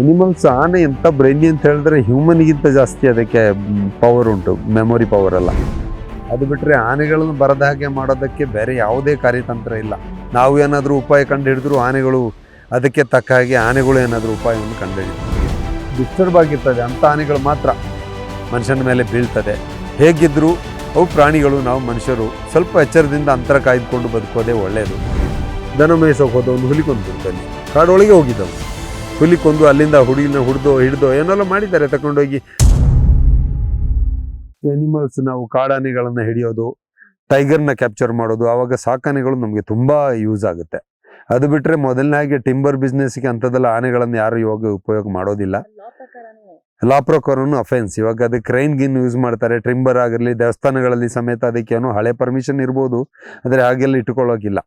Animals ಆನೆ ಎಂಥ brainy ಅಂತ ಹೇಳಿದ್ರೆ ಹ್ಯೂಮನ್ಗಿಂತ ಜಾಸ್ತಿ ಅದಕ್ಕೆ ಪವರ್ ಉಂಟು ಮೆಮೊರಿ ಪವರ್ ಎಲ್ಲ. ಅದು ಬಿಟ್ಟರೆ ಆನೆಗಳನ್ನು ಬರದ ಹಾಗೆ ಮಾಡೋದಕ್ಕೆ ಬೇರೆ ಯಾವುದೇ ಕಾರ್ಯತಂತ್ರ ಇಲ್ಲ. ನಾವು ಏನಾದರೂ ಉಪಾಯ ಕಂಡು ಹಿಡಿದ್ರು ಆನೆಗಳು ಅದಕ್ಕೆ ತಕ್ಕ ಹಾಗೆ ಆನೆಗಳು ಏನಾದರೂ ಉಪಾಯವನ್ನು ಕಂಡು ಹಿಡಿತಾರೆ ಡಿಸ್ಟರ್ಬ್ ಆಗಿರ್ತದೆ ಅಂಥ ಆನೆಗಳು ಮಾತ್ರ ಮನುಷ್ಯನ ಮೇಲೆ ಬೀಳ್ತದೆ. ಹೇಗಿದ್ದರೂ ಅವು ಪ್ರಾಣಿಗಳು, ನಾವು ಮನುಷ್ಯರು ಸ್ವಲ್ಪ ಎಚ್ಚರದಿಂದ ಅಂತರ ಕಾಯ್ದುಕೊಂಡು ಬದುಕೋದೇ ಒಳ್ಳೆಯದು ದನ ಮೇಯ್ಸೋಕೆ ಹೋದವನು ಹುಲಿಕೊಂಡು ಬಿಡ್ತಾನೆ ಕಾಡೊಳಗೆ ಹೋಗಿದ್ದವನು. ಹುಲಿ ಕೊಂದು ಅಲ್ಲಿಂದ ಹುಡುಗಿನ ಹುಡ್ದು ಹಿಡ್ದು ಏನೆಲ್ಲ ಮಾಡಿದ್ದಾರೆ ತಗೊಂಡೋಗಿ. ಎನಿಮಲ್ಸ್ ನಾವು ಕಾಡಾನೆಗಳನ್ನ ಹಿಡಿಯೋದು ಟೈಗರ್ನ ಕ್ಯಾಪ್ಚರ್ ಮಾಡೋದು, ಆವಾಗ ಸಾಕಾನೆಗಳು ನಮಗೆ ತುಂಬಾ ಯೂಸ್ ಆಗುತ್ತೆ. ಅದು ಬಿಟ್ರೆ ಮೊದಲನೇ ಹಾಗೆ ಟಿಂಬರ್ ಬಿಸ್ನೆಸ್ಗೆ ಅಂಥದ್ದೆಲ್ಲ ಆನೆಗಳನ್ನು ಯಾರು ಇವಾಗ ಉಪಯೋಗ ಮಾಡೋದಿಲ್ಲ. ಲಾಪ್ರೋಕರನ್ನು ಪ್ರಕಾರನು ಅಫೆನ್ಸ್ ಇವಾಗ ಅದು ಕ್ರೈನ್ ಗಿನ್ ಯೂಸ್ ಮಾಡ್ತಾರೆ ಟ್ರಿಂಬರ್ ಆಗಿರಲಿ, ದೇವಸ್ಥಾನಗಳಲ್ಲಿ ಸಮೇತ ಅದಕ್ಕೇನೋ ಹಳೆ ಪರ್ಮಿಷನ್ ಇರ್ಬೋದು, ಆದರೆ ಹಾಗೆಲ್ಲ ಇಟ್ಕೊಳ್ಳೋಕಿಲ್ಲ.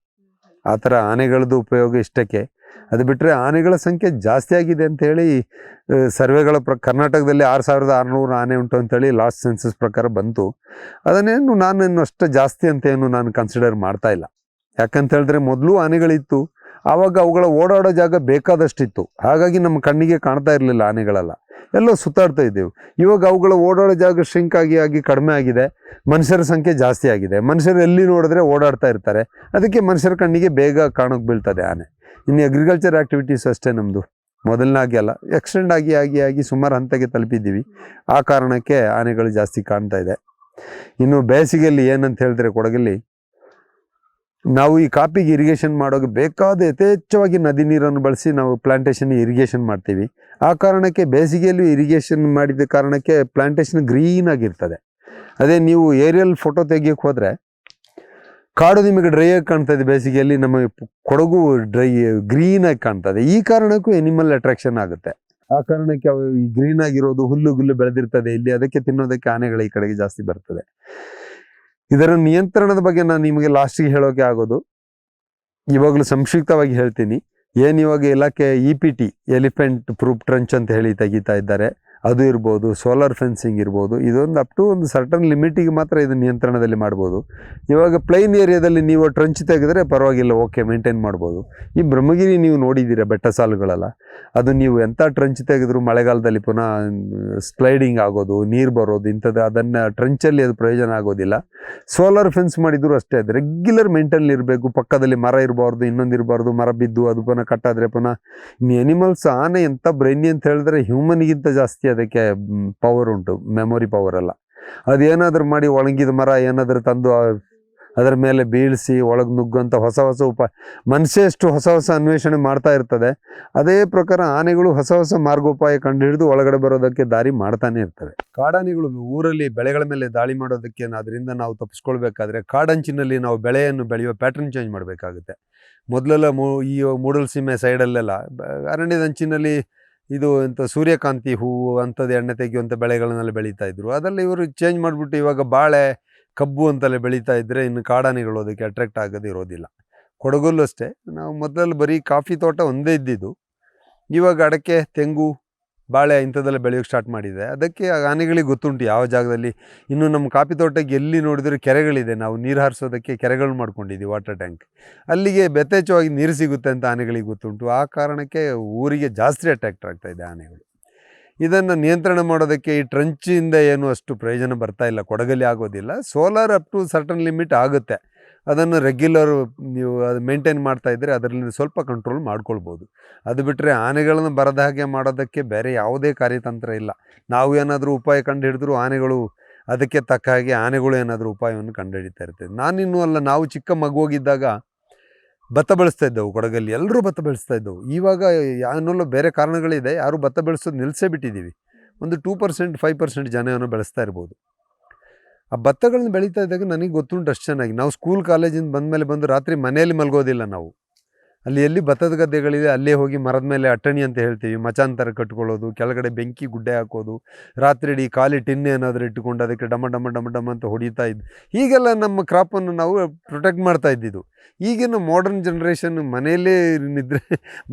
ಆ ಥರ ಆನೆಗಳದ್ದು ಉಪಯೋಗ ಇಷ್ಟಕ್ಕೆ. ಅದು ಬಿಟ್ಟರೆ ಆನೆಗಳ ಸಂಖ್ಯೆ ಜಾಸ್ತಿ ಆಗಿದೆ ಅಂತ ಹೇಳಿ ಸರ್ವೆಗಳ ಪ್ರ, ಕರ್ನಾಟಕದಲ್ಲಿ ಆರು ಸಾವಿರದ ಆರುನೂರು ಆನೆ ಉಂಟು ಅಂತೇಳಿ ಲಾಸ್ಟ್ ಸೆನ್ಸಸ್ ಪ್ರಕಾರ ಬಂತು. ಅದನ್ನೇನು ನಾನು ಅಷ್ಟು ಜಾಸ್ತಿ ಅಂತ ಏನು ನಾನು ಕನ್ಸಿಡರ್ ಮಾಡ್ತಾ ಇಲ್ಲ. ಯಾಕಂತ ಹೇಳಿದ್ರೆ ಮೊದಲು ಆನೆಗಳಿತ್ತು. ಆವಾಗ ಅವುಗಳ ಓಡಾಡೋ ಜಾಗ ಬೇಕಾದಷ್ಟಿತ್ತು. ಹಾಗಾಗಿ ನಮ್ಮ ಕಣ್ಣಿಗೆ ಕಾಣ್ತಾ ಇರಲಿಲ್ಲ ಆನೆಗಳೆಲ್ಲ. ಎಲ್ಲೋ ಸುತ್ತಾಡ್ತಾ ಇದ್ದೆವು. ಇವಾಗ ಅವುಗಳ ಓಡಾಡೋ ಜಾಗ ಶ್ರಿಂಕ್ ಆಗಿ ಆಗಿ ಕಡಿಮೆ ಆಗಿದೆ. ಮನುಷ್ಯರ ಸಂಖ್ಯೆ ಜಾಸ್ತಿ ಆಗಿದೆ. ಮನುಷ್ಯರು ಎಲ್ಲಿ ನೋಡಿದ್ರೆ ಓಡಾಡ್ತಾ ಇರ್ತಾರೆ. ಅದಕ್ಕೆ ಮನುಷ್ಯರ ಕಣ್ಣಿಗೆ ಬೇಗ ಕಾಣೋಕೆ ಬೀಳ್ತದೆ ಆನೆ. ಇನ್ನು ಅಗ್ರಿಕಲ್ಚರ್ ಆ್ಯಕ್ಟಿವಿಟೀಸ್ ಅಷ್ಟೇ ನಮ್ಮದು ಮೊದಲನಾಗಿ ಅಲ್ಲ. ಎಕ್ಸ್ಟೆಂಡ್ ಆಗಿ ಆಗಿ ಆಗಿ ಸುಮಾರು ಹಂತಕ್ಕೆ ತಲುಪಿದ್ದೀವಿ. ಆ ಕಾರಣಕ್ಕೆ ಆನೆಗಳು ಜಾಸ್ತಿ ಕಾಣ್ತಾ ಇದೆ. ಇನ್ನು ಬೇಸಿಗೆಯಲ್ಲಿ ಏನಂತ ಹೇಳಿದ್ರೆ ಕೊಡಗಲ್ಲಿ ನಾವು ಈ ಕಾಪಿಗೆ ಇರಿಗೇಷನ್ ಮಾಡೋಕೆ ಬೇಕಾದ ಯಥೇಚ್ಛವಾಗಿ ನದಿ ನೀರನ್ನು ಬಳಸಿ ನಾವು ಪ್ಲಾಂಟೇಷನ್ ಇರಿಗೇಷನ್ ಮಾಡ್ತೀವಿ. ಆ ಕಾರಣಕ್ಕೆ ಬೇಸಿಗೆಯಲ್ಲೂ ಇರಿಗೇಷನ್ ಮಾಡಿದ ಕಾರಣಕ್ಕೆ ಪ್ಲಾಂಟೇಷನ್ ಗ್ರೀನ್ ಆಗಿರ್ತದೆ. ಅದೇ ನೀವು ಏರಿಯಲ್ ಫೋಟೋ ತೆಗಿಯೋಕೆ ಹೋದರೆ ಕಾಡು ನಿಮಗೆ ಡ್ರೈ ಆಗಿ ಕಾಣ್ತದೆ ಬೇಸಿಗೆಯಲ್ಲಿ, ನಮ್ಮ ಕೊಡಗು ಡ್ರೈ ಗ್ರೀನ್ ಆಗಿ ಕಾಣ್ತದೆ. ಈ ಕಾರಣಕ್ಕೂ ಎನಿಮಲ್ ಅಟ್ರಾಕ್ಷನ್ ಆಗುತ್ತೆ. ಆ ಕಾರಣಕ್ಕೆ ಅವು ಗ್ರೀನ್ ಆಗಿರೋದು ಹುಲ್ಲು ಗುಲ್ಲು ಬೆಳೆದಿರ್ತದೆ, ಇಲ್ಲಿ ಅದಕ್ಕೆ ತಿನ್ನೋದಕ್ಕೆ ಆನೆಗಳು ಈ ಕಡೆಗೆ ಜಾಸ್ತಿ ಬರ್ತದೆ. ಇದರ ನಿಯಂತ್ರಣದ ಬಗ್ಗೆ ನಾನು ನಿಮಗೆ ಲಾಸ್ಟಿಗೆ ಹೇಳೋಕೆ ಆಗೋದು. ಇವಾಗಲೂ ಸಂಕ್ಷಿಪ್ತವಾಗಿ ಹೇಳ್ತೀನಿ. ಏನು ಇವಾಗ ಇಲಾಖೆ E P T elephant proof trench ಅಂತ ಹೇಳಿ ತೆಗಿತಾ ಇದ್ದಾರೆ. ಅದು ಇರ್ಬೋದು ಸೋಲಾರ್ ಫೆನ್ಸಿಂಗ್ ಇರ್ಬೋದು, ಇದೊಂದು ಅಪ್ ಟು ಒಂದು ಸರ್ಟನ್ ಲಿಮಿಟಿಗೆ ಮಾತ್ರ ಇದು ನಿಯಂತ್ರಣದಲ್ಲಿ ಮಾಡ್ಬೋದು. ಇವಾಗ ಪ್ಲೈನ್ ಏರಿಯಾದಲ್ಲಿ ನೀವು ಟ್ರಂಚ್ ತೆಗೆದ್ರೆ ಪರವಾಗಿಲ್ಲ ಓಕೆ ಮೇಂಟೈನ್ ಮಾಡ್ಬೋದು. ಈ ಬ್ರಹ್ಮಗಿರಿ ನೀವು ನೋಡಿದ್ದೀರ ಬೆಟ್ಟ ಸಾಲುಗಳೆಲ್ಲ? ಅದು ನೀವು ಎಂಥ ಟ್ರಂಚ್ ತೆಗೆದ್ರು ಮಳೆಗಾಲದಲ್ಲಿ ಪುನಃ ಸ್ಲೈಡಿಂಗ್ ಆಗೋದು, ನೀರು ಬರೋದು, ಇಂಥದ್ದು, ಅದನ್ನು ಟ್ರಂಚಲ್ಲಿ ಅದು ಪ್ರಯೋಜನ ಆಗೋದಿಲ್ಲ. ಸೋಲಾರ್ ಫೆನ್ಸ್ ಮಾಡಿದ್ರು ಅಷ್ಟೇ, ಅದು ರೆಗ್ಯುಲರ್ ಮೇಂಟೈನ್ ಇರಬೇಕು. ಪಕ್ಕದಲ್ಲಿ ಮರ ಇರಬಾರ್ದು, ಇನ್ನೊಂದು ಇರಬಾರ್ದು, ಮರ ಬಿದ್ದು ಅದು ಪುನಃ ಕಟ್ಟಾದರೆ ಪುನಃ. ಇನ್ನು ಎನಿಮಲ್ಸ್ ಆನೆ ಎಂಥ ಬ್ರೈನಿ ಅಂತ ಹೇಳಿದ್ರೆ ಹ್ಯೂಮನ್ಗಿಂತ ಜಾಸ್ತಿ ಅದಕ್ಕೆ ಪವರ್ ಉಂಟು ಮೆಮೊರಿ ಪವರ್ ಎಲ್ಲ. ಅದೇನಾದರೂ ಮಾಡಿ ಒಣಗಿದ ಮರ ಏನಾದರೂ ತಂದು ಅದರ ಮೇಲೆ ಬೀಳಿಸಿ, ಒಳಗೆ ನುಗ್ಗುವಂಥ ಹೊಸ ಹೊಸ ಉಪ ಮನುಷ್ಯ ಹೊಸ ಹೊಸ ಅನ್ವೇಷಣೆ ಮಾಡ್ತಾ ಇರ್ತದೆ. ಅದೇ ಪ್ರಕಾರ ಆನೆಗಳು ಹೊಸ ಹೊಸ ಮಾರ್ಗೋಪಾಯ ಕಂಡು ಹಿಡಿದು ಒಳಗಡೆ ಬರೋದಕ್ಕೆ ದಾರಿ ಮಾಡ್ತಾನೆ ಇರ್ತವೆ. ಕಾಡಾನೆಗಳು ಊರಲ್ಲಿ ಬೆಳೆಗಳ ಮೇಲೆ ದಾಳಿ ಮಾಡೋದಕ್ಕೆ ಅದರಿಂದ ನಾವು ತಪ್ಪಿಸ್ಕೊಳ್ಬೇಕಾದ್ರೆ ಕಾಡಂಚಿನಲ್ಲಿ ನಾವು ಬೆಳೆಯನ್ನು ಬೆಳೆಯುವ ಪ್ಯಾಟರ್ನ್ ಚೇಂಜ್ ಮಾಡಬೇಕಾಗುತ್ತೆ. ಮೊದಲೆಲ್ಲ ಮೂ, ಈ ಮೂಡಲ್ ಸೀಮೆ ಸೈಡಲ್ಲೆಲ್ಲ ಅರಣ್ಯದ ಅಂಚಿನಲ್ಲಿ ಇದು ಎಂಥ ಸೂರ್ಯಕಾಂತಿ ಹೂವು ಅಂಥದ್ದು ಎಣ್ಣೆ ತೆಗೆಯುವಂಥ ಬೆಳೆಗಳನ್ನೆಲ್ಲ ಬೆಳೀತಾ ಇದ್ರು. ಅದರಲ್ಲಿ ಇವರು ಚೇಂಜ್ ಮಾಡಿಬಿಟ್ಟು ಇವಾಗ ಬಾಳೆ, ಕಬ್ಬು ಅಂತಲೇ ಬೆಳೀತಾ ಇದ್ದರೆ ಇನ್ನು ಕಾಡಾನೆಗಳು ಅದಕ್ಕೆ ಅಟ್ರಾಕ್ಟ್ ಆಗೋದು ಇರೋದಿಲ್ಲ. ಕೊಡಗಲ್ಲೂ ಅಷ್ಟೇ. ನಾವು ಮೊದಲಲ್ಲಿ ಬರೀ ಕಾಫಿ ತೋಟ ಒಂದೇ ಇದ್ದಿದ್ದು. ಇವಾಗ ಅಡಕೆ, ತೆಂಗು ಬಾಳೆ ಇಂಥದ್ದೆಲ್ಲ ಬೆಳೆಯೋಕ್ಕೆ ಸ್ಟಾರ್ಟ್ ಮಾಡಿದೆ. ಅದಕ್ಕೆ ಆನೆಗಳಿಗೆ ಗೊತ್ತುಂಟು ಯಾವ ಜಾಗದಲ್ಲಿ. ಇನ್ನು ನಮ್ಮ ಕಾಫಿ ತೋಟಕ್ಕೆ ಎಲ್ಲಿ ನೋಡಿದರೆ ಕೆರೆಗಳಿದೆ. ನಾವು ನೀರು ಹಾರಿಸೋದಕ್ಕೆ ಕೆರೆಗಳು ಮಾಡ್ಕೊಂಡಿದ್ದೀವಿ ವಾಟರ್ ಟ್ಯಾಂಕ್ ಅಲ್ಲಿಗೆ ಬೆತ್ತೆಚ್ಚವಾಗಿ ನೀರು ಸಿಗುತ್ತೆ ಅಂತ ಆನೆಗಳಿಗೆ ಗೊತ್ತುಂಟು. ಆ ಕಾರಣಕ್ಕೆ ಊರಿಗೆ ಜಾಸ್ತಿ ಅಟ್ರ್ಯಾಕ್ಟ್ ಆಗ್ತಾಯಿದೆ ಆನೆಗಳು. ಇದನ್ನು ನಿಯಂತ್ರಣ ಮಾಡೋದಕ್ಕೆ ಈ ಟ್ರಂಚಿಂದ ಏನು ಅಷ್ಟು ಪ್ರಯೋಜನ ಬರ್ತಾ ಇಲ್ಲ, ಕೊಡಗಲ್ಲಿ ಆಗೋದಿಲ್ಲ. Solar up to certain limit ಆಗುತ್ತೆ. ಅದನ್ನು ರೆಗ್ಯುಲರ್ ನೀವು ಅದು ಮೇಂಟೈನ್ ಮಾಡ್ತಾ ಇದ್ದರೆ ಅದರಲ್ಲಿ ಸ್ವಲ್ಪ ಕಂಟ್ರೋಲ್ ಮಾಡ್ಕೊಳ್ಬೋದು. ಅದು ಬಿಟ್ಟರೆ ಆನೆಗಳನ್ನು ಬರದ ಹಾಗೆ ಮಾಡೋದಕ್ಕೆ ಬೇರೆ ಯಾವುದೇ ಕಾರ್ಯತಂತ್ರ ಇಲ್ಲ. ನಾವು ಏನಾದರೂ ಉಪಾಯ ಕಂಡು ಹಿಡಿದ್ರು ಆನೆಗಳು ಅದಕ್ಕೆ ತಕ್ಕ ಹಾಗೆ ಆನೆಗಳು ಏನಾದರೂ ಉಪಾಯವನ್ನು ಕಂಡುಹಿಡಿತಾ ಇರ್ತದೆ. ನಾನಿನ್ನೂ ಅಲ್ಲ, ನಾವು ಚಿಕ್ಕ ಮಗುವಾಗಿದ್ದಾಗ ಭತ್ತ ಬೆಳೆಸ್ತಾ ಇದ್ದೆವು ಕೊಡಗಲ್ಲಿ. ಎಲ್ಲರೂ ಭತ್ತ ಬೆಳೆಸ್ತಾ ಇದ್ದೆವು. ಇವಾಗ ಯಾನಲ್ಲೋ ಬೇರೆ ಕಾರಣಗಳಿದೆ, ಯಾರು ಭತ್ತ ಬೆಳೆಸೋದು ನಿಲ್ಲಿಸೇ ಬಿಟ್ಟಿದ್ದೀವಿ. ಒಂದು ಟೂ ಪರ್ಸೆಂಟ್ ಫೈವ್ ಪರ್ಸೆಂಟ್ ಜನವನ್ನು ಬೆಳೆಸ್ತಾ ಇರ್ಬೋದು. ಆ ಭತ್ತಗಳನ್ನ ಬೆಳೀತಾ ಇದ್ದಾಗ ನನಗೆ ಗೊತ್ತುಂಟು ಅಷ್ಟು ಚೆನ್ನಾಗಿ. ನಾವು ಸ್ಕೂಲ್ ಕಾಲೇಜಿಂದ ಬಂದಮೇಲೆ ಬಂದು ರಾತ್ರಿ ಮನೆಯಲ್ಲಿ ಮಲಗೋದಿಲ್ಲ ನಾವು. ಅಲ್ಲಿ ಎಲ್ಲಿ ಭತ್ತದ ಗದ್ದೆಗಳಿದೆ, ಅಲ್ಲೇ ಹೋಗಿ ಮರದ ಮೇಲೆ ಅಟ್ಟಣಿ ಅಂತ ಹೇಳ್ತೀವಿ. ಮಚಾಂತರ ಕಟ್ಕೊಳ್ಳೋದು, ಕೆಳಗಡೆ ಬೆಂಕಿ ಗುಡ್ಡೆ ಹಾಕೋದು, ರಾತ್ರಿ ಇಡೀ ಖಾಲಿ ಟಿನ್ ಏನಾದರೂ ಇಟ್ಟುಕೊಂಡು ಅದಕ್ಕೆ ಡಮ ಡಮ ಡಮ ಡಮ ಅಂತ ಹೊಡಿತಾ ಇದ್ದು. ಹೀಗೆಲ್ಲ ನಮ್ಮ ಕ್ರಾಪನ್ನು ನಾವು ಪ್ರೊಟೆಕ್ಟ್ ಮಾಡ್ತಾ ಇದ್ದಿದ್ದು. ಈಗಿನ ಮಾಡರ್ನ್ ಜನ್ರೇಷನ್ ಮನೆಯಲ್ಲೇ ನಿದ್ರೆ,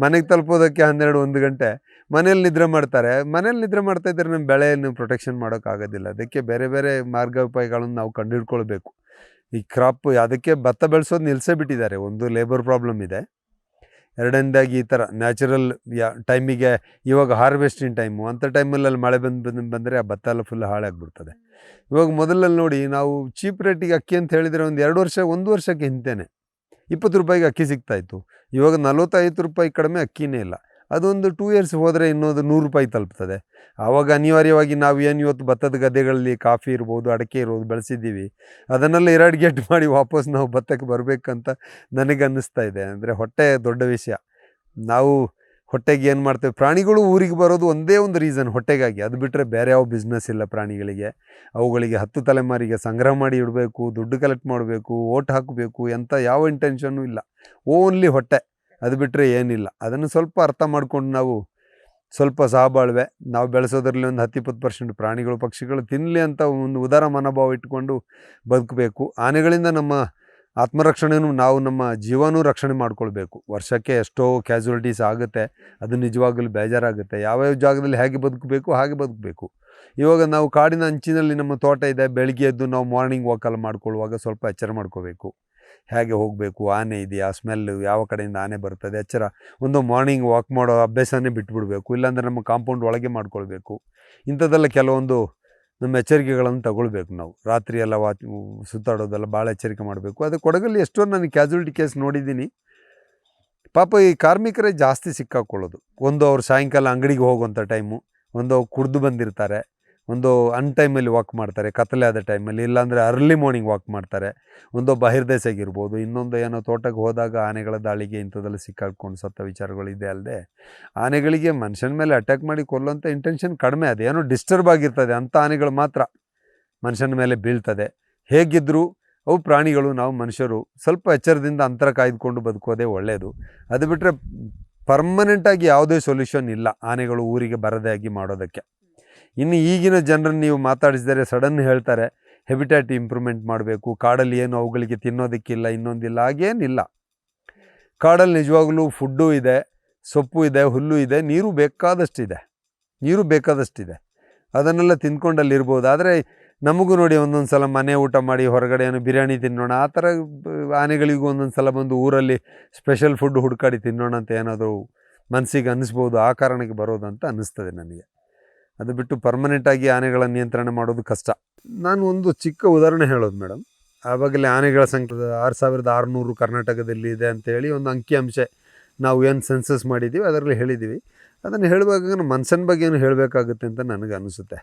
ಮನೆಗೆ ತಲುಪೋದಕ್ಕೆ ಹನ್ನೆರಡು, ಒಂದು ಗಂಟೆ ಮನೇಲಿ ನಿದ್ರೆ ಮಾಡ್ತಾರೆ. ಮನೇಲಿ ನಿದ್ರೆ ಮಾಡ್ತಾ ಇದ್ದರೆ ನಮ್ಮ ಬೆಳೆಯನ್ನು ಪ್ರೊಟೆಕ್ಷನ್ ಮಾಡೋಕ್ಕಾಗೋದಿಲ್ಲ ಅದಕ್ಕೆ ಬೇರೆ ಬೇರೆ ಮಾರ್ಗೋಪಾಯಗಳನ್ನು ನಾವು ಕಂಡುಹಿಡ್ಕೊಳ್ಬೇಕು ಈ ಕ್ರಾಪ್ ಅದಕ್ಕೆ ಭತ್ತ ಬೆಳೆಸೋದು ನಿಲ್ಲಿಸೇ ಬಿಟ್ಟಿದ್ದಾರೆ. ಒಂದು ಲೇಬರ್ ಪ್ರಾಬ್ಲಮ್ ಇದೆ. ಎರಡನೇದಾಗಿ ಈ ಥರ ನ್ಯಾಚುರಲ್ ಯಾ ಟೈಮಿಗೆ ಇವಾಗ ಹಾರ್ವೆಸ್ಟಿಂಗ್ ಟೈಮು ಅಂಥ ಟೈಮಲ್ಲಿ ಮಳೆ ಬಂದು ಬಂದು, ಬಂದರೆ ಆ ಭತ್ತ ಎಲ್ಲ ಫುಲ್ ಹಾಳಾಗಿಬಿಡ್ತದೆ. ಇವಾಗ ಮೊದಲಲ್ಲಿ ನೋಡಿ ನಾವು ಚೀಪ್ ರೇಟಿಗೆ ಅಕ್ಕಿ ಅಂತ ಹೇಳಿದರೆ ಒಂದು ಎರಡು ವರ್ಷ, ಒಂದು ವರ್ಷಕ್ಕೆ ಹಿಂತೇನೆ. ಇಪ್ಪತ್ತು ರೂಪಾಯಿಗೆ ಅಕ್ಕಿ ಸಿಗ್ತಾಯಿತ್ತು ಇವಾಗ ನಲ್ವತ್ತೈದು ರೂಪಾಯಿ ಕಡಿಮೆ ಅಕ್ಕಿನೇ ಇಲ್ಲ. ಅದೊಂದು ಟೂ ಇಯರ್ಸ್ ಹೋದರೆ ಇನ್ನೊಂದು ನೂರು ರೂಪಾಯಿ ತಲುಪ್ತದೆ. ಆವಾಗ ಅನಿವಾರ್ಯವಾಗಿ ನಾವು ಏನು ಇವತ್ತು ಭತ್ತದ ಗದ್ದೆಗಳಲ್ಲಿ ಕಾಫಿ ಇರ್ಬೋದು, ಅಡಿಕೆ ಇರ್ಬೋದು ಬೆಳೆಸಿದ್ದೀವಿ, ಅದನ್ನೆಲ್ಲ ಗೆಟ್ ಮಾಡಿ ವಾಪಸ್ ನಾವು ಭತ್ತಕ್ಕೆ ಬರಬೇಕಂತ ನನಗೆ ಅನ್ನಿಸ್ತಾ ಇದೆ. ಅಂದರೆ ಹೊಟ್ಟೆ ದೊಡ್ಡ ವಿಷಯ. ನಾವು ಹೊಟ್ಟೆಗೆ ಏನು ಮಾಡ್ತೇವೆ, ಪ್ರಾಣಿಗಳು ಊರಿಗೆ ಬರೋದು ಒಂದೇ ಒಂದು ರೀಸನ್ ಹೊಟ್ಟೆಗಾಗಿ. ಅದು ಬಿಟ್ಟರೆ ಬೇರೆ ಯಾವ ಬಿಸ್ನೆಸ್ ಇಲ್ಲ ಪ್ರಾಣಿಗಳಿಗೆ. ಅವುಗಳಿಗೆ ಹತ್ತು ತಲೆಮಾರಿಗೆ ಸಂಗ್ರಹ ಮಾಡಿ ಇಡಬೇಕು, ದುಡ್ಡು ಕಲೆಕ್ಟ್ ಮಾಡಬೇಕು, ಓಟ್ ಹಾಕಬೇಕು ಎಂಥ ಯಾವ ಇಂಟೆನ್ಷನ್ನು ಇಲ್ಲ. ಓನ್ಲಿ ಹೊಟ್ಟೆ. ಅದು ಬಿಟ್ಟರೆ ಏನಿಲ್ಲ. ಅದನ್ನು ಸ್ವಲ್ಪ ಅರ್ಥ ಮಾಡ್ಕೊಂಡು ನಾವು ಸ್ವಲ್ಪ ಸಹಬಾಳ್ವೆ ನಾವು ಬೆಳೆಸೋದ್ರಲ್ಲಿ ಒಂದು ಹತ್ತು ಇಪ್ಪತ್ತು ಪರ್ಸೆಂಟ್ ಪ್ರಾಣಿಗಳು, ಪಕ್ಷಿಗಳು ತಿನ್ನಲಿ ಅಂತ ಒಂದು ಉದಾರ ಮನೋಭಾವ ಇಟ್ಕೊಂಡು ಬದುಕಬೇಕು. ಆನೆಗಳಿಂದ ನಮ್ಮ ಆತ್ಮರಕ್ಷಣೆನೂ ನಾವು ನಮ್ಮ ಜೀವನೂ ರಕ್ಷಣೆ ಮಾಡ್ಕೊಳ್ಬೇಕು. ವರ್ಷಕ್ಕೆ ಎಷ್ಟೋ ಕ್ಯಾಸುವಲ್ಟೀಸ್ ಆಗುತ್ತೆ. ಅದು ನಿಜವಾಗಲೂ ಬೇಜಾರಾಗುತ್ತೆ. ಯಾವ್ಯಾವ ಜಾಗದಲ್ಲಿ ಹೇಗೆ ಬದುಕಬೇಕು, ಹಾಗೆ ಬದುಕಬೇಕು. ಇವಾಗ ನಾವು ಕಾಡಿನ ಅಂಚಿನಲ್ಲಿ ನಮ್ಮ ತೋಟ ಇದೆ. ಬೆಳಗ್ಗೆ ಎದ್ದು ನಾವು ಮಾರ್ನಿಂಗ್ ವಾಕಲ್ಲಿ ಮಾಡ್ಕೊಳ್ಳುವಾಗ ಸ್ವಲ್ಪ ಎಚ್ಚರ ಮಾಡ್ಕೋಬೇಕು. ಹೇಗೆ ಹೋಗಬೇಕು, ಆನೆ ಇದೆಯಾ ಸ್ಮೆಲ್ಲು ಯಾವ ಕಡೆಯಿಂದ ಆನೆ ಬರ್ತದೆ, ಎಚ್ಚರ. ಒಂದು ಮಾರ್ನಿಂಗ್ ವಾಕ್ ಮಾಡೋ ಅಭ್ಯಾಸನೇ ಬಿಟ್ಬಿಡಬೇಕು. ಇಲ್ಲಾಂದರೆ ನಮ್ಮ ಕಾಂಪೌಂಡ್ ಒಳಗೆ ಮಾಡ್ಕೊಳ್ಬೇಕು. ಇಂಥದ್ದೆಲ್ಲ ಕೆಲವೊಂದು ನಮ್ಮ ಎಚ್ಚರಿಕೆಗಳನ್ನು ತಗೊಳ್ಬೇಕು ನಾವು. ರಾತ್ರಿ ಎಲ್ಲ ಸುತ್ತಾಡೋದೆಲ್ಲ ಭಾಳ ಎಚ್ಚರಿಕೆ ಮಾಡಬೇಕು. ಅದು ಕೊಡಗಲ್ಲಿ ಎಷ್ಟೋ ನಾನು ಕ್ಯಾಸುವಲ್ಟಿ ಕೇಸ್ ನೋಡಿದ್ದೀನಿ. ಪಾಪ ಈ ಕಾರ್ಮಿಕರೇ ಜಾಸ್ತಿ ಸಿಕ್ಕಾಕೊಳ್ಳೋದು. ಒಂದು ಅವ್ರು ಸಾಯಂಕಾಲ ಅಂಗಡಿಗೆ ಹೋಗುವಂಥ ಟೈಮು ಒಂದು ಅವ್ರು ಕುಡಿದು ಬಂದಿರ್ತಾರೆ. ಒಂದು ಅನ್ ಟೈಮಲ್ಲಿ ವಾಕ್ ಮಾಡ್ತಾರೆ, ಕತ್ತಲೆ ಆದ ಟೈಮಲ್ಲಿ, ಇಲ್ಲಾಂದರೆ ಅರ್ಲಿ ಮಾರ್ನಿಂಗ್ ವಾಕ್ ಮಾಡ್ತಾರೆ. ಒಂದು ಬಹಿರ್ದೇಶಗಿರ್ಬೋದು ಇನ್ನೊಂದು ಏನೋ ತೋಟಕ್ಕೆ ಹೋದಾಗ ಆನೆಗಳ ದಾಳಿಗೆ ಇಂಥದ್ದೆಲ್ಲ ಸಿಕ್ಕಾಕೊಂಡು ಸತ್ತ ವಿಚಾರಗಳು ಇದೆ ಅಲ್ಲದೆ ಆನೆಗಳಿಗೆ ಮನುಷ್ಯನ ಮೇಲೆ ಅಟ್ಯಾಕ್ ಮಾಡಿ ಕೊಲ್ಲೋಂಥ ಇಂಟೆನ್ಷನ್ ಕಡಿಮೆ, ಅದೇನೋ ಡಿಸ್ಟರ್ಬ್ ಆಗಿರ್ತದೆ, ಅಂಥ ಆನೆಗಳು ಮಾತ್ರ ಮನುಷ್ಯನ ಮೇಲೆ ಬೀಳ್ತದೆ. ಹೇಗಿದ್ದರೂ ಅವು ಪ್ರಾಣಿಗಳು, ನಾವು ಮನುಷ್ಯರು ಸ್ವಲ್ಪ ಎಚ್ಚರದಿಂದ ಅಂತರ ಕಾಯ್ದುಕೊಂಡು ಬದುಕೋದೇ ಒಳ್ಳೆಯದು ಅದು ಬಿಟ್ಟರೆ ಪರ್ಮನೆಂಟಾಗಿ ಯಾವುದೇ ಸೊಲ್ಯೂಷನ್ ಇಲ್ಲ ಆನೆಗಳು ಊರಿಗೆ ಬರದೇ ಆಗಿ ಮಾಡೋದಕ್ಕೆ. ಇನ್ನು ಈಗಿನ ಜನರನ್ನು ನೀವು ಮಾತಾಡಿಸಿದರೆ ಸಡನ್ ಹೇಳ್ತಾರೆ ಹೆಬಿಟ್ಯಾಟ್ ಇಂಪ್ರೂವ್ಮೆಂಟ್ ಮಾಡಬೇಕು, ಕಾಡಲ್ಲಿ ಏನು ಅವುಗಳಿಗೆ ತಿನ್ನೋದಕ್ಕಿಲ್ಲ, ಇನ್ನೊಂದಿಲ್ಲ, ಹಾಗೇನಿಲ್ಲ. ಕಾಡಲ್ಲಿ ನಿಜವಾಗ್ಲೂ ಫುಡ್ಡು ಇದೆ, ಸೊಪ್ಪು ಇದೆ, ಹುಲ್ಲು ಇದೆ, ನೀರು ಬೇಕಾದಷ್ಟಿದೆ ನೀರು ಬೇಕಾದಷ್ಟಿದೆ. ಅದನ್ನೆಲ್ಲ ತಿಂದ್ಕೊಂಡಲ್ಲಿ ಇರ್ಬೋದು ಆದರೆ ನಮಗೂ ನೋಡಿ ಒಂದೊಂದು ಸಲ ಮನೆ ಊಟ ಮಾಡಿ ಹೊರಗಡೆ ಏನು ಬಿರಿಯಾನಿ ತಿನ್ನೋಣ, ಆ ಥರ ಆನೆಗಳಿಗೂ ಒಂದೊಂದು ಸಲ ಬಂದು ಊರಲ್ಲಿ ಸ್ಪೆಷಲ್ ಫುಡ್ ಹುಡ್ಕಾಡಿ ತಿನ್ನೋಣ ಅಂತ ಏನಾದರೂ ಮನಸ್ಸಿಗೆ ಅನ್ನಿಸ್ಬೋದು ಆ ಕಾರಣಕ್ಕೆ ಬರೋದು ಅಂತ ಅನ್ನಿಸ್ತದೆ ನನಗೆ. ಅದು ಬಿಟ್ಟು ಪರ್ಮನೆಂಟಾಗಿ ಆನೆಗಳ ನಿಯಂತ್ರಣ ಮಾಡೋದು ಕಷ್ಟ. ನಾನು ಒಂದು ಚಿಕ್ಕ ಉದಾಹರಣೆ ಹೇಳೋದು ಮೇಡಮ್ ಆವಾಗಲೇ ಆನೆಗಳ ಸಂಖ್ಯೆ ಆರು ಸಾವಿರದ ಆರುನೂರು ಕರ್ನಾಟಕದಲ್ಲಿ ಇದೆ ಅಂತೇಳಿ ಒಂದು ಅಂಕಿಅಂಶ ನಾವು ಏನು ಸೆನ್ಸಸ್ ಮಾಡಿದ್ದೀವಿ, ಅದರಲ್ಲಿ ಹೇಳಿದ್ದೀವಿ. ಅದನ್ನು ಹೇಳುವಾಗ ಮನ್ಸನ್ ಬಗ್ಗೆ ಏನು ಹೇಳಬೇಕಾಗುತ್ತೆ ಅಂತ ನನಗೆ ಅನಿಸುತ್ತೆ.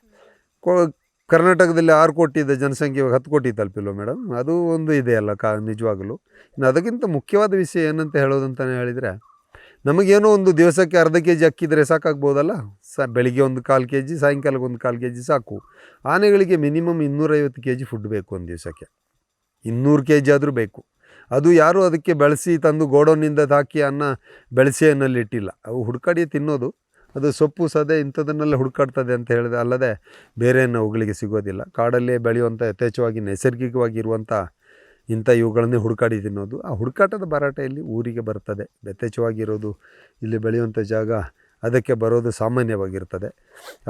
ಕರ್ನಾಟಕದಲ್ಲಿ ಆರು ಕೋಟಿ ಇದೆ, ಜನಸಂಖ್ಯೆ ಹತ್ತು ಕೋಟಿ ತಲುಪಿಲ್ವ ಮೇಡಮ್ ಅದು ಒಂದು ಇದೆಯಲ್ಲ ಕಾ, ನಿಜವಾಗಲೂ. ಇನ್ನು ಅದಕ್ಕಿಂತ ಮುಖ್ಯವಾದ ವಿಷಯ ಏನಂತ ಹೇಳೋದಂತ ಹೇಳಿದರೆ, ನಮಗೇನೋ ಒಂದು ದಿವಸಕ್ಕೆ ಅರ್ಧ ಕೆ ಜಿ ಅಕ್ಕಿದ್ರೆ ಸಾಕಾಗ್ಬೋದಲ್ಲ? ಸ ಬೆಳಿಗ್ಗೆ ಒಂದು ಕಾಲು ಕೆ ಜಿ ಸಾಯಂಕಾಲಕ್ಕೆ ಒಂದು ಕಾಲು ಕೆ ಜಿ ಸಾಕು. ಆನೆಗಳಿಗೆ ಮಿನಿಮಮ್ ಇನ್ನೂರೈವತ್ತು ಕೆ ಜಿ ಫುಡ್ ಬೇಕು ಒಂದು ದಿವಸಕ್ಕೆ. ಇನ್ನೂರು ಕೆ ಜಿ ಆದರೂ ಬೇಕು. ಅದು ಯಾರೂ ಅದಕ್ಕೆ ಬೆಳೆಸಿ ತಂದು ಗೋಡೌನಿಂದ ಹಾಕಿ ಅನ್ನ ಬೆಳೆಸಿ ಅನ್ನಲ್ಲಿ ಇಟ್ಟಿಲ್ಲ. ಅವು ಹುಡ್ಕಾಡಿ ತಿನ್ನೋದು. ಅದು ಸೊಪ್ಪು, ಸದೆ ಇಂಥದನ್ನೆಲ್ಲ ಹುಡುಕಾಡ್ತದೆ ಅಂತ ಹೇಳಿದೆ. ಅಲ್ಲದೆ ಬೇರೆ ಏನು ಅವುಗಳಿಗೆ ಸಿಗೋದಿಲ್ಲ. ಕಾಡಲ್ಲೇ ಬೆಳೆಯುವಂಥ ಯಥೇಚ್ಛವಾಗಿ ನೈಸರ್ಗಿಕವಾಗಿರುವಂಥ ಇಂಥ ಇವುಗಳನ್ನೇ ಹುಡುಕಾಡಿ ತಿನ್ನೋದು. ಆ ಹುಡುಕಾಟದ ಭರಾಟೆಯಲ್ಲಿ ಊರಿಗೆ ಬರ್ತದೆ. ಯಥೇಚ್ಛವಾಗಿರೋದು ಇಲ್ಲಿ ಬೆಳೆಯುವಂಥ ಜಾಗ ಅದಕ್ಕೆ ಬರೋದು ಸಾಮಾನ್ಯವಾಗಿರ್ತದೆ.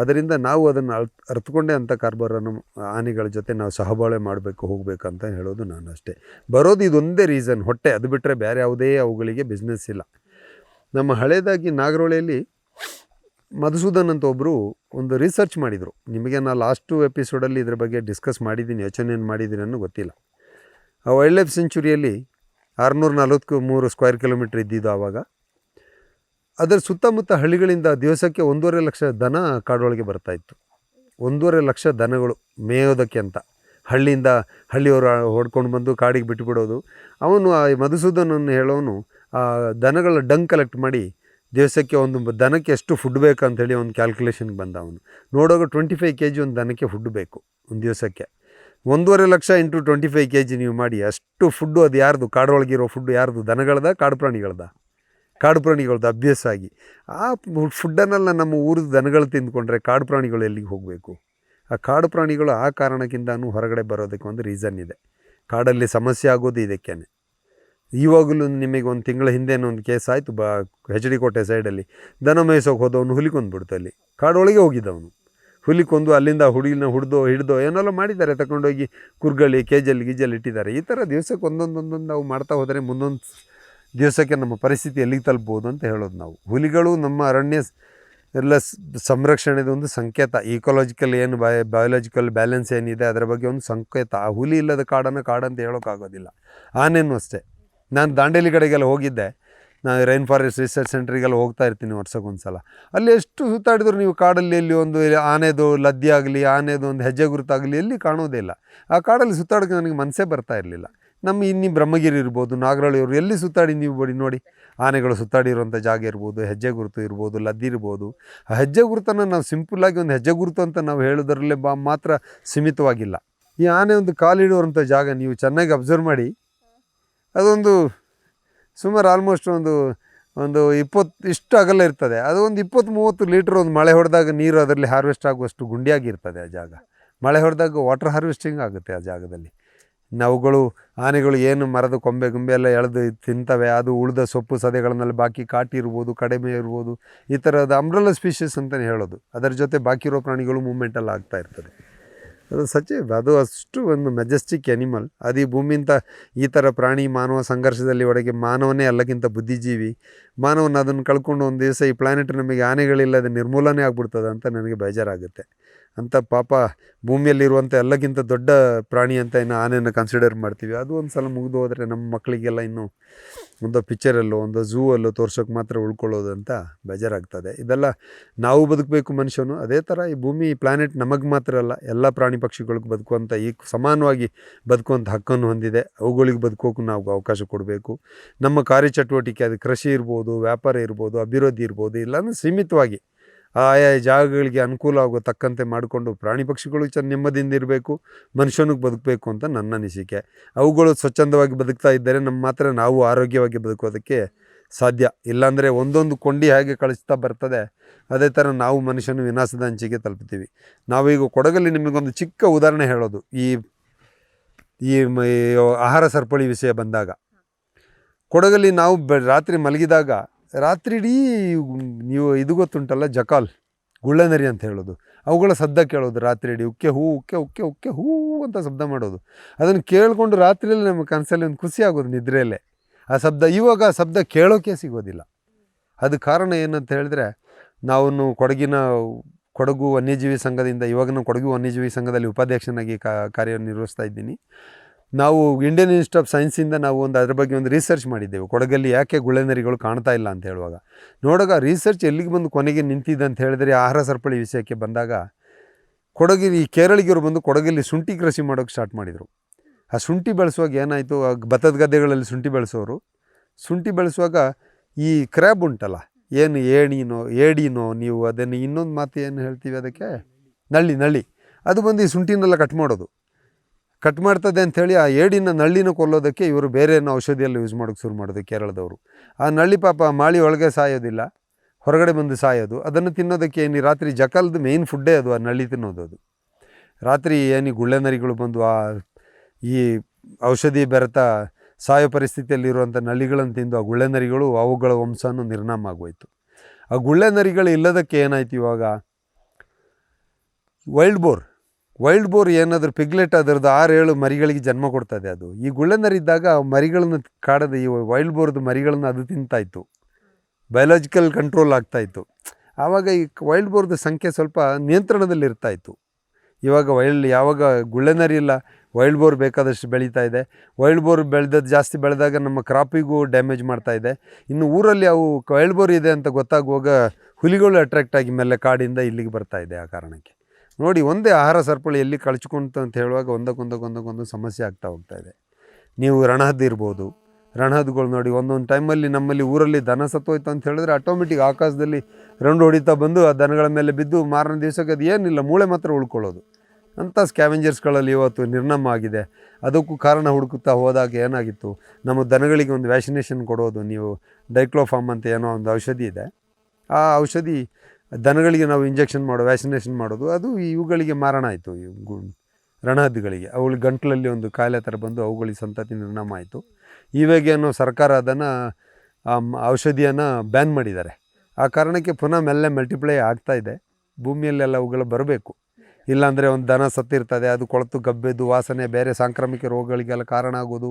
ಅದರಿಂದ ನಾವು ಅದನ್ನು ಅಳ್ ಅರ್ಥಕೊಂಡೇ ಅಂಥ ಕಾರ್ಬಾರನ್ನು ಆನೆಗಳ ಜೊತೆ ನಾವು ಸಹಬಾಳೆ ಮಾಡಬೇಕು, ಹೋಗಬೇಕಂತ ಹೇಳೋದು ನಾನು ಅಷ್ಟೇ. ಬರೋದು ಇದೊಂದೇ ರೀಸನ್ ಹೊಟ್ಟೆ, ಅದು ಬಿಟ್ಟರೆ ಬೇರೆ ಯಾವುದೇ ಅವುಗಳಿಗೆ ಬಿಸ್ನೆಸ್ ಇಲ್ಲ. ನಮ್ಮ ಹಳೇದಾಗಿ ನಾಗರೋಳೆಯಲ್ಲಿ ಮಧುಸೂದನ್ ಅಂತ ಒಬ್ಬರು ಒಂದು ರಿಸರ್ಚ್ ಮಾಡಿದರು. ನಿಮಗೆ ನಾನು ಲಾಸ್ಟು ಎಪಿಸೋಡಲ್ಲಿ ಇದ್ರ ಬಗ್ಗೆ ಡಿಸ್ಕಸ್ ಮಾಡಿದ್ದೀನಿ ಯೋಚನೆ ಏನು ಮಾಡಿದ್ದೀನಿ ಅನ್ನೋ ಗೊತ್ತಿಲ್ಲ. ಆ ವೈಲ್ಡ್ ಲೈಫ್ ಸೆಂಚುರಿಯಲ್ಲಿ ಆರುನೂರ ನಲ್ವತ್ತು ಮೂರು ಸ್ಕ್ವೇರ್ ಕಿಲೋಮೀಟ್ರ್ ಇದ್ದಿದ್ದು ಆವಾಗ ಅದರ ಸುತ್ತಮುತ್ತ ಹಳ್ಳಿಗಳಿಂದ ದಿವಸಕ್ಕೆ ಒಂದೂವರೆ ಲಕ್ಷ ದನ ಕಾಡೊಳಗೆ ಬರ್ತಾಯಿತ್ತು ಒಂದೂವರೆ ಲಕ್ಷ ದನಗಳು ಮೇಯೋದಕ್ಕೆ ಅಂತ. ಹಳ್ಳಿಯಿಂದ ಹಳ್ಳಿಯವರು ಹೊಡ್ಕೊಂಡು ಬಂದು ಕಾಡಿಗೆ ಬಿಟ್ಟುಬಿಡೋದು ಅವನು ಆ ಮಧುಸೂದನನ್ನು ಹೇಳೋನು, ಆ ದನಗಳ ಡಂಗ್ ಕಲೆಕ್ಟ್ ಮಾಡಿ ದಿವಸಕ್ಕೆ ಒಂದು ದನಕ್ಕೆ ಎಷ್ಟು ಫುಡ್ ಬೇಕು ಅಂಥೇಳಿ ಒಂದು ಕ್ಯಾಲ್ಕುಲೇಷನ್ಗೆ ಬಂದ ಅವನು. ನೋಡೋಕೆ ಟ್ವೆಂಟಿ ಫೈವ್ ಕೆ ಜಿ ಒಂದು ದನಕ್ಕೆ ಫುಡ್ ಬೇಕು ಒಂದು ದಿವಸಕ್ಕೆ. ಒಂದೂವರೆ lakh into twenty five K G ನೀವು ಮಾಡಿ, ಅಷ್ಟು ಫುಡ್ಡು ಅದು ಯಾರ್ದು? ಕಾಡೊಳಗಿರೋ ಫುಡ್ಡು ಯಾರ್ದು? ದನಗಳದ? ಕಾಡು ಪ್ರಾಣಿಗಳದ ಕಾಡು ಪ್ರಾಣಿಗಳದ್ದು ಅಭ್ಯಾಸ ಆಗಿ. ಆ ಫುಡ್ಡನ್ನೆಲ್ಲ ನಮ್ಮ ಊರದ ದನಗಳು ತಿಂದ್ಕೊಂಡ್ರೆ ಕಾಡು ಪ್ರಾಣಿಗಳು ಎಲ್ಲಿಗೆ ಹೋಗಬೇಕು? ಆ ಕಾಡು ಪ್ರಾಣಿಗಳು ಆ ಕಾರಣಕ್ಕಿಂತನೂ ಹೊರಗಡೆ ಬರೋದಕ್ಕೆ ಒಂದು ರೀಸನ್ ಇದೆ. ಕಾಡಲ್ಲಿ ಸಮಸ್ಯೆ ಆಗೋದು ಇದಕ್ಕೇ ಇವಾಗಲೂ ನಿಮಗೆ ಒಂದು ತಿಂಗಳ ಹಿಂದೆ ಒಂದು ಕೇಸ್ ಆಯಿತು, ಬಾ ಹೆಚ್ ಡಿ ಕೋಟೆ ಸೈಡಲ್ಲಿ ದನ ಮೇಯಿಸೋಕೆ ಹೋದವನು ಹುಲಿ ಕೊಂದ್ಬಿಡ್ತು ಅಲ್ಲಿ. ಕಾಡೊಳಗೆ ಹೋಗಿದ್ದವನು. ಹುಲಿ ಕೊಂದು ಅಲ್ಲಿಂದ ಹುಡುಗಿನ ಹುಡ್ದೋ, ಹಿಡ್ದೋ, ಏನೆಲ್ಲ ಮಾಡಿದ್ದಾರೆ ತಗೊಂಡೋಗಿ ಕುರ್ಗಳಿ ಕೇಜಲ್ಲಿ ಗೀಜಲ್ಲಿ ಇಟ್ಟಿದ್ದಾರೆ. ಈ ಥರ ದಿವಸಕ್ಕೆ ಒಂದೊಂದೊಂದೊಂದು ಒಂದೊಂದು ನಾವು ಮಾಡ್ತಾ ಹೋದರೆ ಮುಂದೊಂದು ದಿವಸಕ್ಕೆ ನಮ್ಮ ಪರಿಸ್ಥಿತಿ ಎಲ್ಲಿಗೆ ತಲುಪ್ಬೋದು ಅಂತ ಹೇಳೋದು ನಾವು. ಹುಲಿಗಳು ನಮ್ಮ ಅರಣ್ಯ ಎಲ್ಲ ಸಂರಕ್ಷಣೆದ ಒಂದು ಸಂಕೇತ. ಈಕೋಲಾಜಿಕಲ್ ಏನು ಬಯ ಬಯೋಲಾಜಿಕಲ್ ಬ್ಯಾಲೆನ್ಸ್ ಏನಿದೆ, ಅದರ ಬಗ್ಗೆ ಒಂದು ಸಂಕೇತ. ಆ ಹುಲಿ ಇಲ್ಲದ ಕಾಡನ್ನು ಕಾಡಂತ ಹೇಳೋಕ್ಕಾಗೋದಿಲ್ಲ ಆನೇನು ಅಷ್ಟೇ. ನಾನು ದಾಂಡೇಲಿ ಕಡೆಗೆಲ್ಲ ಹೋಗಿದ್ದೆ. ನಾನು ರೈನ್ ಫಾರೆಸ್ಟ್ ರಿಸರ್ಚ್ ಸೆಂಟ್ರಿಗೆಲ್ಲ ಹೋಗ್ತಾ ಇರ್ತೀನಿ ವರ್ಷಕ್ಕೊಂದು ಸಲ ಅಲ್ಲಿ ಎಷ್ಟು ಸುತ್ತಾಡಿದ್ರು ನೀವು ಕಾಡಲ್ಲಿ ಎಲ್ಲಿ ಒಂದು ಆನೆದು ಲದ್ದಿ ಆಗಲಿ, ಆನೆದು ಒಂದು ಹೆಜ್ಜೆ ಗುರುತಾಗಲಿ ಎಲ್ಲಿ ಕಾಣೋದೇ ಇಲ್ಲ. ಆ ಕಾಡಲ್ಲಿ ಸುತ್ತಾಡೋಕ್ಕೆ ನನಗೆ ಮನಸ್ಸೇ ಬರ್ತಾ ಇರಲಿಲ್ಲ. ನಮ್ಮ ಇನ್ನಿ ಬ್ರಹ್ಮಗಿರಿ ಇರ್ಬೋದು ನಾಗರಹಳ್ಳಿಯವರು ಎಲ್ಲಿ ಸುತ್ತಾಡಿ ನೀವು ಬಡಿ ನೋಡಿ, ಆನೆಗಳು ಸುತ್ತಾಡಿರುವಂಥ ಜಾಗ ಇರ್ಬೋದು, ಹೆಜ್ಜೆ ಗುರುತು ಇರ್ಬೋದು, ಲದ್ದಿ ಇರ್ಬೋದು. ಆ ಹೆಜ್ಜೆ ಗುರುತನ್ನು ನಾವು ಸಿಂಪಲ್ಲಾಗಿ ಒಂದು ಹೆಜ್ಜೆ ಗುರುತು ಅಂತ ನಾವು ಹೇಳೋದರಲ್ಲೇ ಬಾ ಮಾತ್ರ ಸೀಮಿತವಾಗಿಲ್ಲ. ಈ ಆನೆ ಒಂದು ಕಾಲಿಡುವಂಥ ಜಾಗ ನೀವು ಚೆನ್ನಾಗಿ ಅಬ್ಸರ್ವ್ ಮಾಡಿ, ಅದೊಂದು ಸುಮಾರು ಆಲ್ಮೋಸ್ಟ್ ಒಂದು ಒಂದು ಇಪ್ಪತ್ತು, ಇಷ್ಟು ಅಗಲ ಇರ್ತದೆ. ಅದು ಒಂದು ಇಪ್ಪತ್ತು ಮೂವತ್ತು ಲೀಟ್ರ್ ಒಂದು ಮಳೆ ಹೊಡೆದಾಗ ನೀರು ಅದರಲ್ಲಿ ಹಾರ್ವೆಸ್ಟ್ ಆಗುವಷ್ಟು ಗುಂಡಿಯಾಗಿರ್ತದೆ ಆ ಜಾಗ. ಮಳೆ ಹೊಡೆದಾಗ ವಾಟರ್ ಹಾರ್ವೆಸ್ಟಿಂಗ್ ಆಗುತ್ತೆ ಆ ಜಾಗದಲ್ಲಿ. ನಾವುಗಳು, ಆನೆಗಳು ಏನು ಮರದ ಕೊಂಬೆ ಗೊಂಬೆ ಎಲ್ಲ ಎಳೆದು ತಿಂತವೆ, ಅದು ಉಳಿದ ಸೊಪ್ಪು ಸದೆಗಳನ್ನೆಲ್ಲ ಬಾಕಿ ಕಾಟಿ ಇರ್ಬೋದು ಕಡಿಮೆ ಇರ್ಬೋದು ಈ ಥರದ ಅಂಬ್ರಲ್ಲ ಸ್ಪೀಷೀಸ್ ಅಂತಲೇ ಹೇಳೋದು. ಅದರ ಜೊತೆ ಬಾಕಿ ಇರೋ ಪ್ರಾಣಿಗಳು ಮೂಮೆಂಟೆಲ್ಲ ಆಗ್ತಾ ಇರ್ತದೆ. ಅದು ಸಚಿವ ಅದು ಅಷ್ಟು ಒಂದು ಮೆಜೆಸ್ಟಿಕ್ ಎನಿಮಲ್ ಅದು ಈ ಭೂಮಿಂತ ಈ ಥರ ಪ್ರಾಣಿ ಮಾನವ ಸಂಘರ್ಷದಲ್ಲಿ ಒಳಗೆ ಮಾನವನೇ ಎಲ್ಲಕ್ಕಿಂತ ಬುದ್ಧಿಜೀವಿ. ಮಾನವನ ಅದನ್ನು ಕಳ್ಕೊಂಡು ಒಂದು ದಿವಸ ಈ ಪ್ಲಾನೆಟ್ ನಮಗೆ ಆನೆಗಳಿಲ್ಲದೆ ನಿರ್ಮೂಲನೆ ಆಗ್ಬಿಡ್ತದೆ ಅಂತ ನನಗೆ ಬೇಜಾರಾಗುತ್ತೆ. ಅಂತ ಪಾಪ ಭೂಮಿಯಲ್ಲಿರುವಂಥ ಎಲ್ಲಕ್ಕಿಂತ ದೊಡ್ಡ ಪ್ರಾಣಿ ಅಂತ ಇನ್ನು ಆನೆಯನ್ನು ಕನ್ಸಿಡರ್ ಮಾಡ್ತೀವಿ. ಅದು ಒಂದು ಸಲ ಮುಗಿದು ಹೋದರೆ ನಮ್ಮ ಮಕ್ಕಳಿಗೆಲ್ಲ ಇನ್ನು ಒಂದು ಪಿಕ್ಚರಲ್ಲೋ ಒಂದು ಝೂ ಅಲ್ಲೋ ತೋರ್ಸೋಕೆ ಮಾತ್ರ ಉಳ್ಕೊಳ್ಳೋದು ಅಂತ ಬೇಜಾರಾಗ್ತದೆ. ಇದೆಲ್ಲ ನಾವು ಬದುಕಬೇಕು ಮನುಷ್ಯನು. ಅದೇ ಥರ ಈ ಭೂಮಿ ಪ್ಲಾನೆಟ್ ನಮಗೆ ಮಾತ್ರ ಅಲ್ಲ, ಎಲ್ಲ ಪ್ರಾಣಿ ಪಕ್ಷಿಗಳಿಗೆ ಬದುಕುವಂಥ ಈ ಸಮಾನವಾಗಿ ಬದುಕುವಂಥ ಹಕ್ಕನ್ನು ಹೊಂದಿದೆ. ಅವುಗಳಿಗೆ ಬದುಕೋಕ್ಕೂ ನಾವು ಅವಕಾಶ ಕೊಡಬೇಕು. ನಮ್ಮ ಕಾರ್ಯಚಟುವಟಿಕೆ, ಅದು ಕೃಷಿ ಇರ್ಬೋದು, ವ್ಯಾಪಾರ ಇರ್ಬೋದು, ಅಭಿವೃದ್ಧಿ ಇರ್ಬೋದು, ಇಲ್ಲಾಂದ್ರೆ ಸೀಮಿತವಾಗಿ ಆಯಾ ಜಾಗಗಳಿಗೆ ಅನುಕೂಲ ಆಗೋ ತಕ್ಕಂತೆ ಮಾಡಿಕೊಂಡು ಪ್ರಾಣಿ ಪಕ್ಷಿಗಳು ಚೆನ್ನ ನೆಮ್ಮದಿಯಿಂದ ಇರಬೇಕು ಮನುಷ್ಯನಿಗೆ ಬದುಕಬೇಕು ಅಂತ ನನ್ನ ಅನಿಸಿಕೆ. ಅವುಗಳು ಸ್ವಚ್ಛಂದವಾಗಿ ಬದುಕ್ತಾ ಇದ್ದರೆ ನಮ್ಮ ಮಾತ್ರ ನಾವು ಆರೋಗ್ಯವಾಗಿ ಬದುಕೋದಕ್ಕೆ ಸಾಧ್ಯ. ಇಲ್ಲಾಂದರೆ ಒಂದೊಂದು ಕೊಂಡಿ ಹಾಗೆ ಕಳಿಸ್ತಾ ಬರ್ತದೆ, ಅದೇ ಥರ ನಾವು ಮನುಷ್ಯನ ವಿನಾಶದ ಅಂಚಿಗೆ ತಲುಪ್ತೀವಿ ನಾವೀಗ ಕೊಡಗಲ್ಲಿ ನಿಮಗೊಂದು ಚಿಕ್ಕ ಉದಾಹರಣೆ ಹೇಳೋದು. ಈ ಈ ಆಹಾರ ಸರಪಳಿ ವಿಷಯ ಬಂದಾಗ. ಕೊಡಗಲ್ಲಿ ನಾವು ರಾತ್ರಿ ಮಲಗಿದಾಗ ರಾತ್ರಿ ಇಡೀ ನೀವು ಇದು ಗೊತ್ತುಂಟಲ್ಲ ಜಕಾಲ್, ಗುಳ್ಳನರಿ ಅಂತ ಹೇಳೋದು. ಅವುಗಳ ಶಬ್ದ ಕೇಳೋದು ರಾತ್ರಿ ಇಡೀ ಉಕ್ಕೆ ಹೂ, ಉಕ್ಕೆ ಉಕ್ಕೆ ಉಕ್ಕೆ ಹೂ ಅಂತ ಶಬ್ದ ಮಾಡೋದು. ಅದನ್ನು ಕೇಳಿಕೊಂಡು ರಾತ್ರಿಯಲ್ಲಿ ನಮ್ಮ ಕನಸಲ್ಲಿ ಒಂದು ಖುಷಿ ಆಗೋದು ನಿದ್ರೆಯಲ್ಲೇ. ಆ ಶಬ್ದ, ಇವಾಗ ಆ ಶಬ್ದ ಕೇಳೋಕೆ ಸಿಗೋದಿಲ್ಲ. ಅದು ಕಾರಣ ಏನಂತ ಹೇಳಿದ್ರೆ ನಾವು ಕೊಡಗಿನ ಕೊಡಗು ವನ್ಯಜೀವಿ ಸಂಘದಿಂದ ಇವಾಗ ನಾನು ಕೊಡಗು ವನ್ಯಜೀವಿ ಸಂಘದಲ್ಲಿ ಉಪಾಧ್ಯಕ್ಷನಾಗಿ ಕಾರ್ಯನಿರ್ವಹಿಸ್ತಾ ಇದ್ದೀನಿ. ನಾವು ಇಂಡಿಯನ್ ಇನ್ಸ್ಟಿಟ್ಯೂಟ್ ಆಫ್ ಸೈನ್ಸಿಂದ ನಾವು ಒಂದು ಅದ್ರ ಬಗ್ಗೆ ಒಂದು ರಿಸರ್ಚ್ ಮಾಡಿದ್ದೆವು. ಕೊಡಗಲ್ಲಿ ಯಾಕೆ ಗುಳೆನರಿಗಳು ಕಾಣ್ತಾ ಇಲ್ಲ ಅಂತ ಹೇಳುವಾಗ. ನೋಡೋಗ ರಿಸರ್ಚ್ ಎಲ್ಲಿಗೆ ಬಂದು ಕೊನೆಗೆ ನಿಂತಿದೆ ಅಂತ ಹೇಳಿದ್ರೆ ಆಹಾರ ಸರಪಳಿ ವಿಷಯಕ್ಕೆ ಬಂದಾಗ ಕೊಡಗಿನ ಈ ಕೇರಳಿಗರು ಬಂದು ಕೊಡಗಲ್ಲಿ ಶುಂಠಿ ಕೃಷಿ ಮಾಡೋಕ್ಕೆ ಸ್ಟಾರ್ಟ್ ಮಾಡಿದರು. ಆ ಶುಂಠಿ ಬೆಳೆಸುವಾಗ ಏನಾಯಿತು? ಆ ಭತ್ತದ ಗದ್ದೆಗಳಲ್ಲಿ ಶುಂಠಿ ಬೆಳೆಸೋರು. ಶುಂಠಿ ಬೆಳೆಸುವಾಗ ಈ ಕ್ರ್ಯಾಬ್ ಉಂಟಲ್ಲ, ಏನು ಏಣಿನೋ, ಏಡಿನೋ ನೀವು ಅದನ್ನು ಇನ್ನೊಂದು ಮಾತು ಏನು ಹೇಳ್ತೀವಿ ಅದಕ್ಕೆ? ನಳ್ಳಿ ನಳ್ಳಿ. ಅದು ಬಂದು ಈ ಶುಂಠಿನೆಲ್ಲ ಕಟ್ ಮಾಡೋದು. ಕಟ್ ಮಾಡ್ತದೆ ಅಂಥೇಳಿ ಆ ಏಡಿನ ನಳ್ಳಿನ ಕೊಲ್ಲೋದಕ್ಕೆ ಇವರು ಬೇರೆ ಏನೋ ಔಷಧಿಯಲ್ಲಿ ಯೂಸ್ ಮಾಡೋಕ್ಕೆ ಶುರು ಮಾಡೋದು ಕೇರಳದವರು. ಆ ನಳ್ಳಿ ಪಾಪ ಮಾಳಿ ಒಳಗೆ ಸಾಯೋದಿಲ್ಲ, ಹೊರಗಡೆ ಬಂದು ಸಾಯೋದು. ಅದನ್ನು ತಿನ್ನೋದಕ್ಕೆ ಏನು ರಾತ್ರಿ ಜಕಲ್ದು ಮೇಯ್ನ್ ಫುಡ್ಡೇ ಅದು ಆ ನಳ್ಳಿ ತಿನ್ನೋದು ಅದು. ರಾತ್ರಿ ಏನು ಗುಳ್ಳೆನರಿಗಳು ಬಂದು ಆ ಈ ಔಷಧಿ ಬೆರೆತ ಸಾಯೋ ಪರಿಸ್ಥಿತಿಯಲ್ಲಿರುವಂಥ ನಳ್ಳಿಗಳನ್ನು ತಿಂದು ಆ ಗುಳ್ಳೆನರಿಗಳು ಅವುಗಳ ವಂಶನೂ ನಿರ್ನಾಮ ಆಗೋಯಿತು. ಆ ಗುಳ್ಳೆನರಿಗಳು ಇಲ್ಲದಕ್ಕೆ ಏನಾಯ್ತು ಇವಾಗ? ವೈಲ್ಡ್ ಬೋರ್ ವೈಲ್ಡ್ ಬೋರ್ ಏನಾದರೂ ಪಿಗ್ಲೆಟ್ ಅದರದ್ದು ಆರು ಏಳು ಮರಿಗಳಿಗೆ ಜನ್ಮ ಕೊಡ್ತದೆ ಅದು. ಈ ಗುಳ್ಳೆನರಿದ್ದಾಗ ಮರಿಗಳನ್ನು ಕಾಡದ ಈ ವೈಲ್ಡ್ ಬೋರ್ದು ಮರಿಗಳನ್ನು ಅದು ತಿಂತಾಯಿತ್ತು ಬಯೋಲಾಜಿಕಲ್ ಕಂಟ್ರೋಲ್ ಆಗ್ತಾಯಿತ್ತು ಆವಾಗ ಈ ವೈಲ್ಡ್ ಬೋರ್ದು ಸಂಖ್ಯೆ ಸ್ವಲ್ಪ ನಿಯಂತ್ರಣದಲ್ಲಿ ಇರ್ತಾಯಿತ್ತು ಇವಾಗ ವೈಲ್ಡ್ ಯಾವಾಗ ಗುಳ್ಳೆನರಿ ಇಲ್ಲ, ವೈಲ್ಡ್ ಬೋರ್ ಬೇಕಾದಷ್ಟು ಬೆಳೀತಾ ಇದೆ. ವೈಲ್ಡ್ ಬೋರ್ ಬೆಳೆದದ್ದು ಜಾಸ್ತಿ ಬೆಳೆದಾಗ ನಮ್ಮ ಕ್ರಾಪಿಗೂ ಡ್ಯಾಮೇಜ್ ಮಾಡ್ತಾ ಇದೆ. ಇನ್ನು ಊರಲ್ಲಿ ಅವು ವೈಲ್ಡ್ ಬೋರ್ ಇದೆ ಅಂತ ಗೊತ್ತಾಗುವಾಗ ಹುಲಿಗಳು ಅಟ್ರಾಕ್ಟ್ ಆಗಿ ಮೇಲೆ ಕಾಡಿಂದ ಇಲ್ಲಿಗೆ ಬರ್ತಾ ಇದೆ ಆ ಕಾರಣಕ್ಕೆ. ನೋಡಿ, ಒಂದೇ ಆಹಾರ ಸರಪಳಿ ಎಲ್ಲಿ ಕಳ್ಚ್ಕೊಂತು ಅಂತ ಹೇಳುವಾಗ ಒಂದಕ್ಕೊಂದಕ್ಕೊಂದಕ್ಕೊಂದು ಸಮಸ್ಯೆ ಆಗ್ತಾ ಹೋಗ್ತಾ ಇದೆ. ನೀವು ರಣಹದ್ದು ಇರ್ಬೋದು. ರಣಹದ್ದುಗಳು ನೋಡಿ, ಒಂದೊಂದು ಟೈಮಲ್ಲಿ ನಮ್ಮಲ್ಲಿ ಊರಲ್ಲಿ ದನ ಸತ್ತೋಯ್ತು ಅಂತ ಹೇಳಿದ್ರೆ ಆಟೋಮೆಟಿಕ್ ಆಕಾಶದಲ್ಲಿ ರೌಂಡ್ ಹೊಡಿತಾ ಬಂದು ಆ ದನಗಳ ಮೇಲೆ ಬಿದ್ದು ಮಾರನೇ ದಿವಸಕ್ಕೆ ಅದು ಏನಿಲ್ಲ, ಮೂಳೆ ಮಾತ್ರ ಉಳ್ಕೊಳ್ಳೋದು. ಅಂಥ ಸ್ಕ್ಯಾವೆಂಜರ್ಸ್ಗಳಲ್ಲಿ ಇವತ್ತು ನಿರ್ನಾಮ ಆಗಿದೆ. ಅದಕ್ಕೂ ಕಾರಣ ಹುಡುಕುತ್ತಾ ಹೋದಾಗ ಏನಾಗಿತ್ತು? ನಮ್ಮ ದನಗಳಿಗೆ ಒಂದು ವ್ಯಾಕ್ಸಿನೇಷನ್ ಕೊಡೋದು, ನೀವು ಡೈಕ್ಲೋಫಾಮ್ ಅಂತ ಏನೋ ಒಂದು ಔಷಧಿ ಇದೆ. ಆ ಔಷಧಿ ದನಗಳಿಗೆ ನಾವು ಇಂಜೆಕ್ಷನ್ ಮಾಡೋ, ವ್ಯಾಕ್ಸಿನೇಷನ್ ಮಾಡೋದು, ಅದು ಇವುಗಳಿಗೆ ಮಾರಣ ಆಯಿತು, ಈ ಗು ರಣಹದ್ದುಗಳಿಗೆ ಅವುಗಳ ಗಂಟಲಲ್ಲಿ ಒಂದು ಕಾಯಿಲೆ ಥರ ಬಂದು ಅವುಗಳಿಗೆ ಸಂತತಿ ನಿರ್ಣಾಮ ಆಯಿತು. ಇವಾಗೇನೋ ಸರ್ಕಾರ ಅದನ್ನು ಔಷಧಿಯನ್ನು ಬ್ಯಾನ್ ಮಾಡಿದ್ದಾರೆ. ಆ ಕಾರಣಕ್ಕೆ ಪುನಃ ಮೆಲ್ಲೆ ಮಲ್ಟಿಪ್ಲೈ ಆಗ್ತಾ ಇದೆ. ಭೂಮಿಯಲ್ಲೆಲ್ಲ ಅವುಗಳು ಬರಬೇಕು. ಇಲ್ಲಾಂದರೆ ಒಂದು ದನ ಸತ್ತಿರ್ತದೆ, ಅದು ಕೊಳತು ಗಬ್ಬೆದ್ದು, ವಾಸನೆ, ಬೇರೆ ಸಾಂಕ್ರಾಮಿಕ ರೋಗಗಳಿಗೆಲ್ಲ ಕಾರಣ ಆಗೋದು.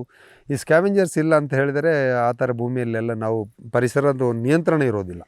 ಈ ಸ್ಕ್ಯಾವೆಂಜರ್ಸ್ ಇಲ್ಲ ಅಂತ ಹೇಳಿದರೆ ಆ ಥರ ಭೂಮಿಯಲ್ಲೆಲ್ಲ ನಾವು ಪರಿಸರದ ನಿಯಂತ್ರಣ ಇರೋದಿಲ್ಲ.